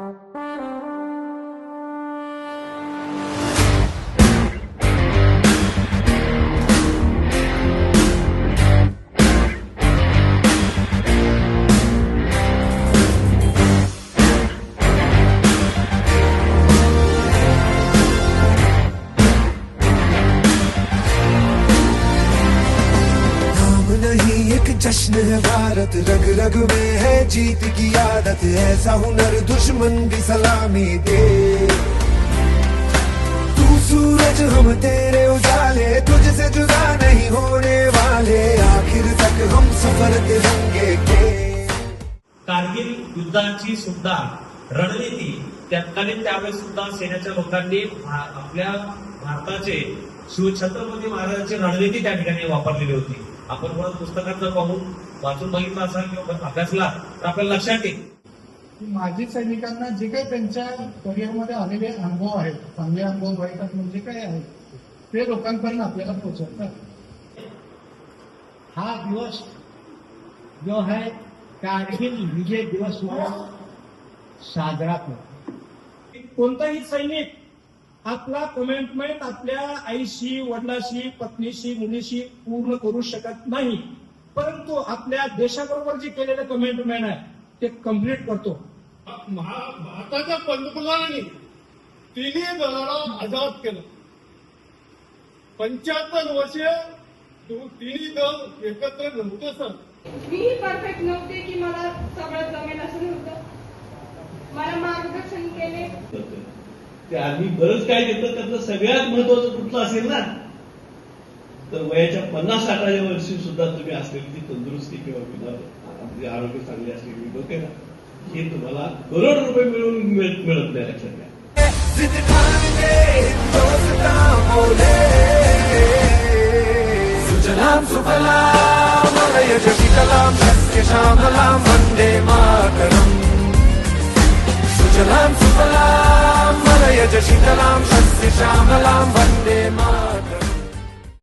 Música जश्न है भारत रग रग में है, जीत की आदत, ऐसा हुनर दुश्मन भी सलामी दे। तू सूरज, हम तेरे उजाले, तुझसे जुदा नहीं होने वाले, आखिर तक हम सफ़र तिरंगे के कारगिल युद्धाची सुद्धा रणनीती तत्कालीन त्यावेळेस सुद्धा सेनेच्या लोकांनी आपल्या भारताचे शिव छत्रपती महाराजांची रणनीती त्या ठिकाणी वापरलेली होती. आपण परत पुस्तकातलं पाहून वाचून बघितलं असाल किंवा अभ्यासला तर आपल्याला लक्षात येईल. की माजी सैनिकांना जे काही त्यांच्या करिअरमध्ये आलेले अनुभव आहेत चांगले अनुभव वाईट अनुभव जे काही आहेत ते लोकांपर्यंत आपल्याला पोहोचवतात. हा दिवस जो है कारगिल विजय दिवस म्हणून साजरा करतो कोणताही सैनिक आपला कमिटमेंट आपल्या आईशी वडिलाशी पत्नीशी मुलीशी पूर्ण करू शकत नाही. परंतु आपल्या देशाबरोबर जे केलेलं कमिटमेंट आहे ते कंप्लीट करतो. महा- भारताच्या पंतप्रधानांनी तिन्ही दलाला आझाद केलं. पंच्याहत्तर वर्षे तू- तिन्ही दल एकत्र नव्हते सर. मीही परफेक्ट नव्हते की मला सगळं जमेल असं नव्हतं मला मार्गदर्शन केले ते आम्ही बरंच काय घेतलं त्यातलं सगळ्यात महत्वाचं कुठलं असेल ना? तर वयाच्या पन्नास साठाव्या वर्षी सुद्धा तुम्ही असलेली ती तंदुरुस्ती किंवा किंवा आपले आरोग्य चांगले असलेली लोक ना हे तुम्हाला करोड रुपये मिळून मिळत नाही लक्षात घ्या. जिद ठान ले हिंदुस्ता सुफलाम सुफलाम मलयज शीतलाम सत्य श्यामलाम वंदे मातरम